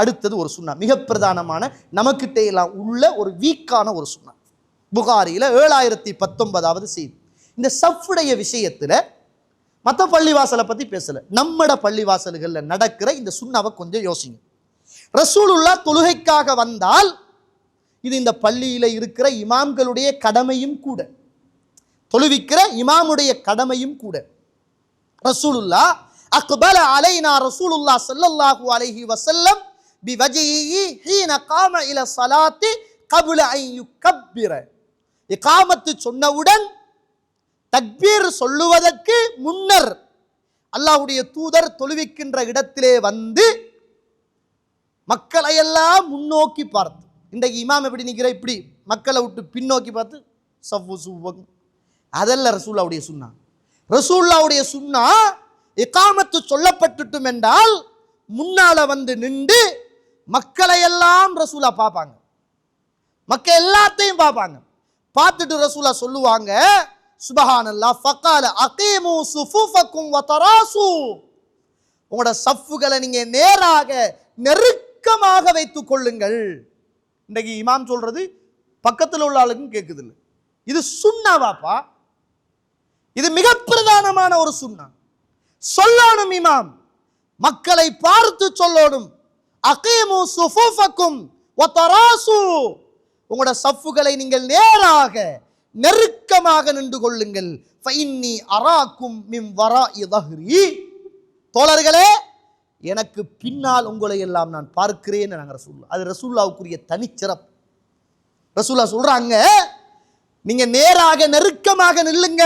அடுத்தது ஒரு சுண்ணா. மிக பிரதானமான நமக்கிட்டே எல்லாம் உள்ள ஒரு வீக்கான ஒரு சுண்ணா. புகாரியில் ஏழாயிரத்தி பத்தொன்பதாவது செய்தி. இந்த சஃப்புடைய விஷயத்தில் மற்ற பள்ளிவாசலை பற்றி பேசலை. நம்மட பள்ளிவாசல்களில் நடக்கிற இந்த சுண்ணாவை கொஞ்சம் யோசிங்க. ரசூலுல்லா தொழுகைக்காக வந்தால் இது இந்த பள்ளியில் இருக்கிற இமாம்களுடைய கடமையும் கூட. தொழுவிக்கிற இமாமுடைய கடமையும் கூட. ரசூலுல்லா அக்பல அலைனா ரசூலுல்லா ஸல்லல்லாஹு அலைஹி வசல்லம் பிவஜிஹி ஹீன காம இல சலாத்தி கபுல ஐயு கப்பிர இகாமத்து சொன்னவுடன் தக்பீர் சொல்லுவதற்கு முன்னர் அல்லாவுடைய தூதர் தொழுவிக்கின்ற இடத்திலே வந்து மக்களையெல்லாம் முன்னோக்கி பார்த்து இன்றைக்கு இமாம் எப்படி நிற்கிற இப்படி மக்களை விட்டு பின்னோக்கி பார்த்து சவ்வு சுவ்வங் அதல்ல ரசூல்லாவுடைய சுன்னா ரசூல்லாவுடைய சுன்னா இக்காமத்து சொல்லப்பட்டுட்டும் என்றால் முன்னால வந்து நின்று மக்களையெல்லாம் ரசூலா பார்ப்பாங்க. மக்கள் எல்லாத்தையும் பார்ப்பாங்க. பார்த்துட்டு ரசூலா சொல்லுவாங்க சுபஹானல்லா ஃபக்கால அகீமு சுஃபுஃபக்கும் வதராசு. உங்களோட சஃப்புகளை நீங்க நேராக நெருக்கமாக வைத்துக் கொள்ளுங்கள். இன்றைக்கு இமாம் சொல்றது பக்கத்தில் உள்ள ஆளுக்கும் கேட்குது இல்லை இது சுண்ணாவாப்பா இது மிக பிரதானமான ஒரு சுண்ணா. சொல்லணும் இமாம். மக்களை பார்த்து சொல்லணும். அகீமு சுஃபுஃபக்கும் வதராசு உங்களோட சஃப்புகளை நீங்கள் நேராக நெருக்கமாக நின்று கொள்ளுங்கள். ஃபைன்னி அராக்கும் மிம் வரா இதஹ்ரி தோழர்களே எனக்கு பின்னால் உங்களை எல்லாம் நான் பார்க்கிறேன் நாங்கள் ரசூல்லா அது ரசூல்லாவுக்குரிய தனிச்சிறப்பு. ரசூல்லா சொல்கிறாங்க நீங்கள் நேராக நெருக்கமாக நில்லுங்க.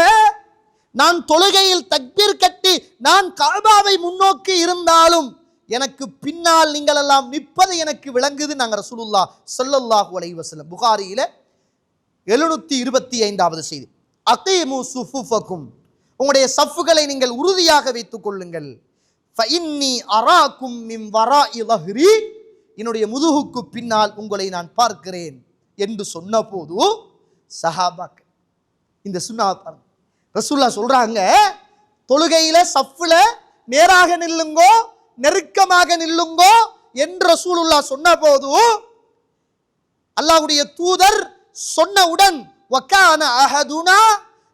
நான் தொழுகையில் தக்பீர் கட்டி நான் காபாவை முன்னோக்கி இருந்தாலும் எனக்கு பின்னால் நீங்கள் எல்லாம் நிற்பது எனக்கு விளங்குது நாங்கள் ரசூலுல்லா ஸல்லல்லாஹு அலைஹி வசலம் புகாரியில் எழுநூத்தி இருபத்தி ஐந்தாவது செய்தி. அகீமு சுஃபுஃபக்கும் உங்களுடைய சஃப்புகளை நீங்கள் உறுதியாக வைத்துக் கொள்ளுங்கள். ஃபஇன்னி அராக்கும் மிம் வரா இலஹ்ரி என்னுடைய முதுகுக்கு பின்னால் உங்களை நான் பார்க்கிறேன் என்று சொன்னபோது சஹாபாக் இந்த சுன்னா பாருங்க. ரசூல்லா சொல்கிறாங்க தொழுகையில் சஃப்பில் நேராக நில்லுங்கோ நெருக்கமாக நில்லுங்கோ என்று ரசூலுல்லா சொன்னபோது அல்லாஹ்வுடைய தூதர் சொன்னவுடன் வக்கான அஹதுனா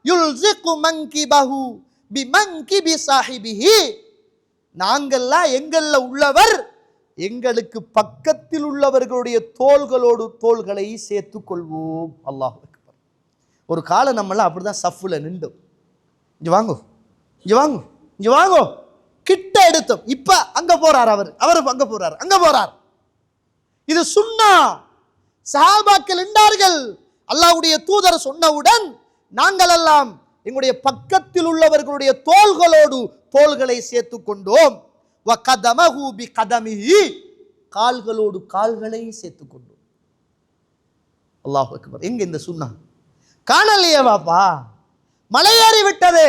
யுல்சிகு மங்கிபஹு பிமங்கிபி சாஹிபிஹி. நாங்கள்லாம் எங்கள்ல உள்ளவர் எங்களுக்கு பக்கத்தில் உள்ளவர்களுடைய தோள்களோடு தோள்களை சேர்த்து கொள்வோம். அல்லாஹ் ஒரு காலம் நம்மளாம் அப்படிதான் சஃப்பில் நின்றோம். இங்க வாங்கோ இங்க வாங்கோ இங்க வாங்கோ. கிட்ட எடுத்தோம். இப்ப அங்கே போகிறார் அவர். அவர் அங்கே போகிறார் அங்கே போகிறார் இது சுண்ணா சஹாபாக்கள் நின்றார்கள். அல்லாவுடைய தூதர் சொன்னவுடன் நாங்கள் எல்லாம் எங்களுடைய பக்கத்தில் உள்ளவர்களுடைய தோள்களோடு தோள்களை சேர்த்து கொண்டோம். வ கதமஹு பி கதமிஹி. கால்களோடு கால்களை சேர்த்து கொண்டோம். அல்லாஹ் அக்பர். எங்க இந்த சுண்ணா காணலையே பாப்பா. மலையேறி விட்டது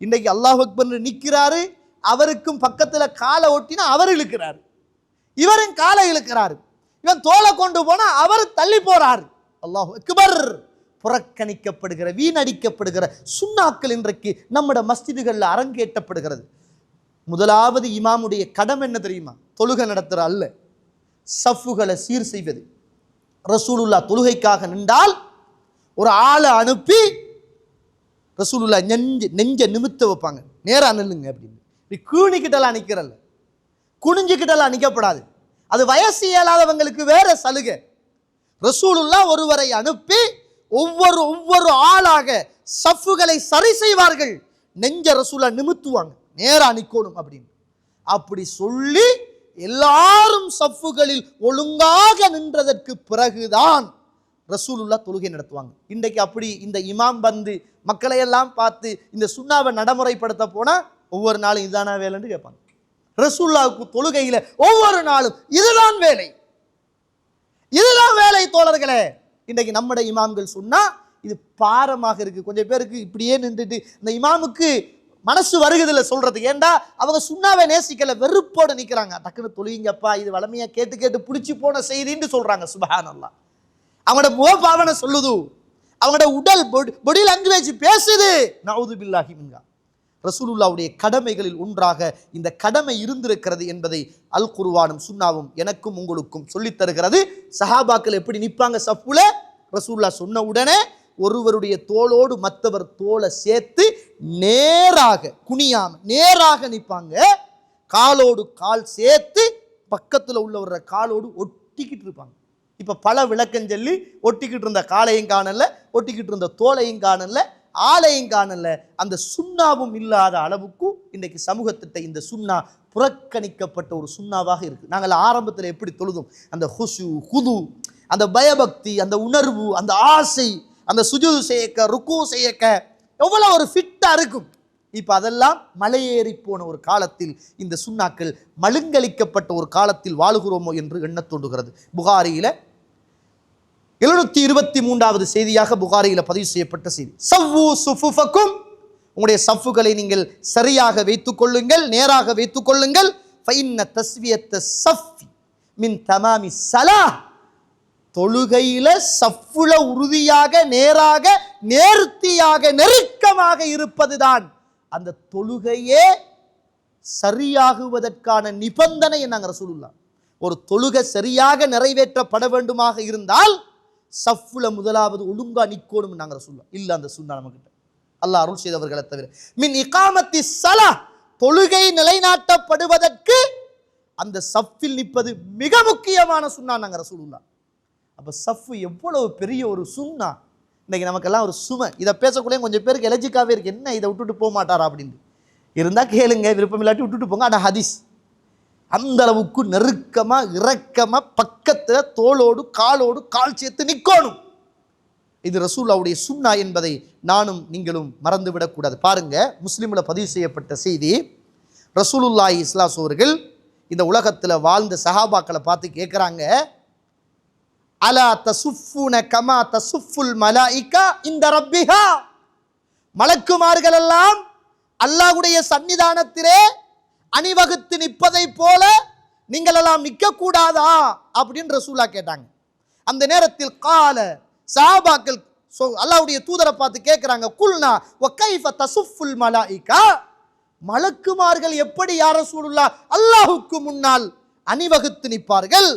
இன்றைக்கு அல்லாஹ் அக்பர் நிற்கிறாரு. அவருக்கும் பக்கத்தில் காலை ஒட்டினா அவர் இழுக்கிறாரு. இவரும் காலை இழுக்கிறாரு. இவன் தோலை கொண்டு போனால் அவர் தள்ளி போறாரு. அல்லாஹ் அக்பர். புறக்கணிக்கப்படுகிற வீணடிக்கப்படுகிற சுண்ணாக்கள் இன்றைக்கு நம்மட மஸ்ஜிதுகளில் அரங்கேற்றப்படுகிறது. முதலாவது இமாமுடைய கடமை என்ன தெரியுமா? தொழுகை நடத்துகிற அல்ல. சஃப்புகளை சீர் செய்வது. ரசூலுல்லா தொழுகைக்காக நின்றால் ஒரு ஆளை அனுப்பி ரசூலுல்லா நெஞ்ச நெஞ்ச நிமித்த வைப்பாங்க. நேராக நில்லுங்க அப்படின்னு. நீ கூணிக்கிட்டலாம் நிற்கிறல்ல குனிஞ்சுக்கிட்டலாம் நிற்கப்படாது அது வயசு இயலாதவங்களுக்கு வேற சலுகை. ரசூலுல்லா ஒருவரை அனுப்பி ஒவ்வொரு ஒவ்வொரு ஆளாக சஃப்புகளை சரி செய்வார்கள். நெஞ்ச ரசூலா நிமித்துவாங்க. நேராக நிற்கணும் அப்படின்னு. அப்படி சொல்லி எல்லாரும் சஃப்புகளில் ஒழுங்காக நின்றதற்கு பிறகுதான் ரசூலுல்லா தொழுகை நடத்துவாங்க. இன்றைக்கு அப்படி இந்த இமாம் வந்து மக்களை எல்லாம் பார்த்து இந்த சுண்ணாவை நடைமுறைப்படுத்த போனால் ஒவ்வொரு நாளும் இதுதானா வேலைன்னு கேட்பாங்க. ரசூல்லாவுக்கு தொழுகையில் ஒவ்வொரு நாளும் இதுதான் வேலை. இதுதான் வேலை தோழர்களே. இன்றைக்கு நம்முடைய இமாம்கள் சொன்னால் இது பாரமாக இருக்கு. கொஞ்சம் பேருக்கு இப்படியே நின்றுட்டு இந்த இமாமுக்கு மனசு வருகுதில்ல சொல்கிறது ஏண்டா? அவங்க சுண்ணாவை நேசிக்கல வெறுப்போட நிற்கிறாங்க டக்குன்னு தொழுவீங்கப்பா இது வளமையாக கேட்டு கேட்டு பிடிச்சி போன செய்தின்னு சொல்கிறாங்க சுபஹானல்லா அல்லாஹ் அவங்களோட முகபாவனை சொல்லுது. அவங்களோட உடல் பொடி லாங்குவேஜ் பேசுது. நவுது பில்லாஹிமின்கா ரசூலுல்லாவுடைய கடமைகளில் ஒன்றாக இந்த கடமை இருந்திருக்கிறது என்பதை அல் குருவானும் சுன்னாவும் எனக்கும் உங்களுக்கும் சொல்லித் தருகிறது. சஹாபாக்கள் எப்படி நிற்பாங்க சஃபுல? ரசூல்லா சொன்ன உடனே ஒருவருடைய தோளோடு மற்றவர் தோலை சேர்த்து நேராக குனியாம நேராக நிற்பாங்க. காலோடு கால் சேர்த்து பக்கத்தில் உள்ளவர காலோடு ஒட்டிக்கிட்டு இருப்பாங்க. இப்போ பல விளக்கம் சொல்லி ஒட்டிக்கிட்டு இருந்த காலையும் காணல ஒட்டிக்கிட்டு இருந்த தோலையும் காணல ஆலயம் காணல. அந்த சுண்ணாவும் இல்லாத அளவுக்கு இன்றைக்கு சமூகத்திட்ட இந்த சுண்ணா புறக்கணிக்கப்பட்ட ஒரு சுண்ணாவாக இருக்குது நாங்கள் ஆரம்பத்தில் எப்படி தொழுதும்? அந்த ஹுசு ஹுது அந்த பயபக்தி அந்த உணர்வு அந்த ஆசை அந்த சுஜு செய்யக்க ருக்கு செய்யக்க எவ்வளோ ஒரு ஃபிட்டாக இருக்கும். இப்போ அதெல்லாம் மலையேறி போன ஒரு காலத்தில் இந்த சுண்ணாக்கள் மழுங்கலிக்கப்பட்ட ஒரு காலத்தில் வாழுகிறோமோ என்று எண்ணத் தோன்றுகிறது. புகாரியில் எழுநூத்தி இருபத்தி மூன்றாவது செய்தியாக புகாரியில் பதிவு செய்யப்பட்ட செய்தி. சவ்வு சுஃபுஃபக்கும் உங்களுடைய சஃப்புகளை நீங்கள் சரியாக வைத்துக் கொள்ளுங்கள் நேராக வைத்துக் கொள்ளுங்கள். ஃபைன்ன தஸ்வியத்த சஃபி மின் தமாமி சலா. தொழுகையில சஃப்புல உறுதியாக நேராக நேர்த்தியாக நெருக்கமாக இருப்பதுதான் அந்த தொழுகையே சரியாகுவதற்கான நிபந்தனை என்னங்கிற சொல்லலாம் ஒரு தொழுகை சரியாக நிறைவேற்றப்பட வேண்டுமாக இருந்தால் சஃப்புல முதலாவது ஒழுங்கா நிக்கணும் நாங்கள் சொல்லுவோம் இல்லை அந்த சுண்ணா நம்மகிட்ட. அல்லாஹ் அருள் செய்தவர்களை தவிர. மின் இகாமத்தி சலா தொழுகை நிலைநாட்டப்படுவதற்கு அந்த சஃப்பில் நிற்பது மிக முக்கியமான சுண்ணா நாங்கள் ரசூலுல்லா அப்போ சஃப் எவ்வளவு பெரிய ஒரு சுண்ணா? இன்னைக்கு நமக்கெல்லாம் ஒரு சுமை. இதை பேசக்கூடிய கொஞ்சம் பேருக்கு எலர்ஜிக்காகவே இருக்கு. என்ன இதை விட்டுட்டு போக மாட்டாரா அப்படின்னு இருந்தால் கேளுங்க விருப்பம் இல்லாட்டி விட்டுட்டு போங்க. ஆனால் ஹதீஸ். அந்த அளவுக்கு நெருக்கமாக இறக்கமாக பக்கத்தில் தோளோடு காலோடு கால் சேர்த்து நிற்கணும் இது ரசூல்லாவுடைய சுண்ணா என்பதை நானும் நீங்களும் மறந்துவிடக்கூடாது பாருங்க முஸ்லீமில் பதிவு செய்யப்பட்ட செய்தி. ரசூலுல்லாஹி இஸ்லாஸ் அவர்கள் இந்த உலகத்தில் வாழ்ந்த சஹாபாக்களை பார்த்து கேட்குறாங்க அலா தசுஃபுன கமா தசுஃபுல் மலாயிகா இந்த ரப்பிஹா? மலக்குமார்கள் எல்லாம் அல்லாஹ்வுடைய சன்னிதானத்திலே அணிவகுத்து நிற்பதை போல நீங்கள் எல்லாம் அப்படின்னு ரசூலா கேட்டாங்க. அந்த நேரத்தில் கால சஹாபாக்கள் ஸோ அல்லாவுடைய தூதரை பார்த்து கேட்குறாங்க குல்னா ஒக்கைஃப தசுஃபுல் மலாயிகா? மலக்குமார்கள் எப்படி யார் ரசூலுல்லா அல்லாஹுக்கு முன்னால் அணிவகுத்து நிற்பார்கள்.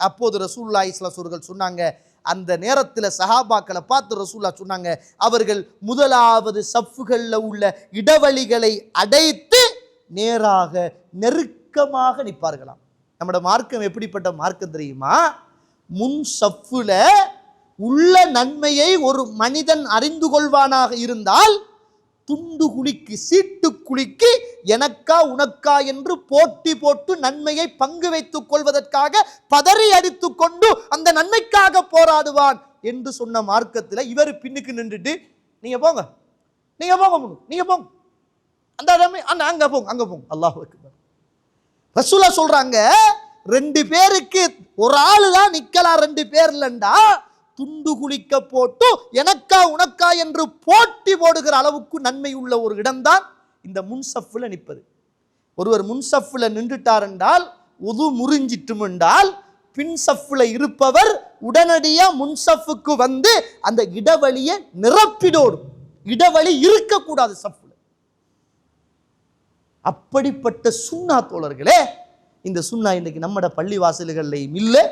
அப்போது ரசூல்லா இஸ்லாசூர்கள் சொன்னாங்க அந்த நேரத்தில் சஹாபாக்களை பார்த்து ரசூல்லா சொன்னாங்க அவர்கள் முதலாவது சஃப்புகளில் உள்ள இடைவெளிகளை அடைத்து நேராக நெருக்கமாக நிற்பார்களாம். நம்மட மார்க்கம் எப்படிப்பட்ட மார்க்கம் தெரியுமா? முன் சஃப்புல உள்ள நன்மையை ஒரு மனிதன் அறிந்து கொள்வானாக இருந்தால் துண்டு குழிக்கு சீட்டு குழிக்கு எனக்கா உனக்கா என்று போட்டி போட்டு நன்மையை பங்கு வைத்துக் கொள்வதற்காக பதறி அடித்து கொண்டு அந்த நன்மைக்காக போராடுவான் என்று சொன்ன மார்க்கத்தில் இவர் பின்னுக்கு நின்றுட்டு நீங்கள் போங்க. நீங்க போங்க முன்னு, நீங்கள் போங்க. அந்த இடமே அந்த அங்க போங்க அங்கே போங்க. அல்லாஹ் ரசூலா சொல்றாங்க ரெண்டு பேருக்கு ஒரு ஆள் தான் நிக்கலாம் ரெண்டு பேர்லண்டா துண்டு குளிக்க போட்டு எனக்கா உனக்கா என்று போட்டி போடுகிற அளவுக்கு நன்மை உள்ள ஒரு இடம்தான் இந்த முன்சஃபில் நிற்பது. ஒருவர் முன்சஃபில் நின்றுட்டார் என்றால் உது முறிஞ்சிட்டும் என்றால் பின்சஃபில் இருப்பவர் உடனடியாக முன்சஃபுக்கு வந்து அந்த இடவழியை நிரப்பிடோடும். இடவழி இருக்கக்கூடாது சஃப். அப்படிப்பட்ட சுண்ணா தோழர்களே இந்த சுண்ணா இன்றைக்கி நம்மட பள்ளி வாசல்கள்லையும் இல்லை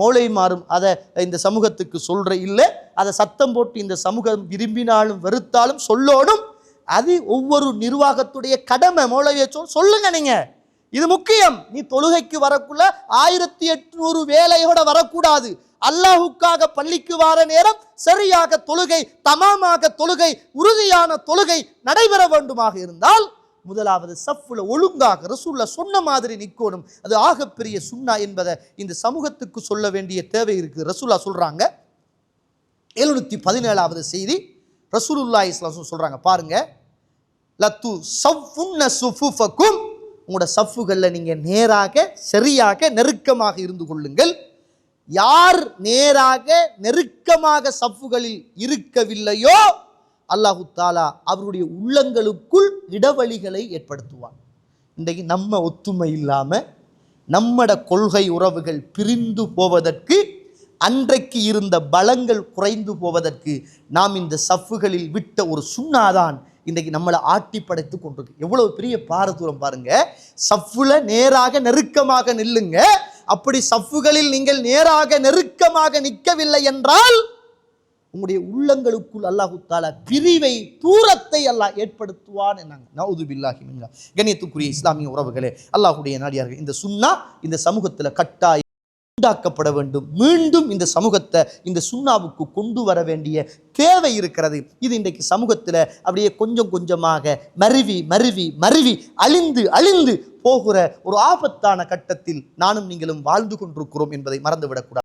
மோளை மாறும் அதை இந்த சமூகத்துக்கு சொல்கிற இல்லை அதை சத்தம் போட்டு இந்த சமூகம் விரும்பினாலும் வெறுத்தாலும் சொல்லோடும் அது ஒவ்வொரு நிர்வாகத்துடைய கடமை மௌலவிய சொல் சொல்லுங்க நீங்கள் இது முக்கியம். நீ தொழுகைக்கு வரக்குள்ள ஆயிரத்தி எட்நூறு வேலையோட வரக்கூடாது. அல்லாஹுக்காக பள்ளிக்கு வார நேரம் சரியாக தொழுகை தமாமாக தொழுகை உறுதியான தொழுகை நடைபெற வேண்டுமாக இருந்தால் முதலாவது சஃப்புல ஒழுங்காக ரசூல்ல சொன்ன மாதிரி நிற்கணும் அது ஆகப்பெரிய சுண்ணா என்பதை இந்த சமூகத்துக்கு சொல்ல வேண்டிய தேவை இருக்கு. ரசூல்லா சொல்றாங்க. எழுநூத்தி பதினேழாவது செய்தி ரசூலுல்லா இஸ்லாம் சொல்றாங்க. பாருங்க. லத்து சஃபுன்ன சுஃபுஃபக்கும் உங்களோட சஃப்புகளில் நீங்கள் நேராக சரியாக நெருக்கமாக இருந்து கொள்ளுங்கள். யார் நேராக நெருக்கமாக சஃப்புகளில் இருக்கவில்லையோ அல்லாஹு தாலா அவருடைய உள்ளங்களுக்குள் இடவழிகளை ஏற்படுத்துவான். இன்றைக்கு நம்ம ஒத்துமை இல்லாமல் நம்மட கொள்கை உறவுகள் பிரிந்து போவதற்கு அன்றைக்கு இருந்த பலங்கள் குறைந்து போவதற்கு நாம் இந்த சஃப்புகளில் விட்ட ஒரு சுண்ணாதான் இன்றைக்கு நம்மளை ஆட்டி படைத்து கொண்டிருக்கு. எவ்வளோ பெரிய பாரதூரம் பாருங்க. சஃப்புல நேராக நெருக்கமாக நில்லுங்க. அப்படி சஃப்புகளில் நீங்கள் நேராக நெருக்கமாக நிற்கவில்லை என்றால் உங்களுடைய உள்ளங்களுக்குள் அல்லாஹு தாலா பிரிவை தூரத்தை அல்லாஹ் ஏற்படுத்துவான் என்னாங்க. நவுது பில்லாஹி கண்ணியத்துக்குரிய இஸ்லாமிய உறவுகளே அல்லாஹுடைய நாடியார்கள் இந்த சுண்ணா இந்த சமூகத்தில் கட்டாய உண்டாக்கப்பட வேண்டும். மீண்டும் இந்த சமூகத்தை இந்த சுண்ணாவுக்கு கொண்டு வர வேண்டிய தேவை இருக்கிறது. இது இன்றைக்கு சமூகத்தில் அப்படியே கொஞ்சம் கொஞ்சமாக மருவி மருவி மருவி அழிந்து அழிந்து போகிற ஒரு ஆபத்தான கட்டத்தில் நானும் நீங்களும் வாழ்ந்து கொண்டிருக்கிறோம் என்பதை மறந்துவிடக்கூடாது.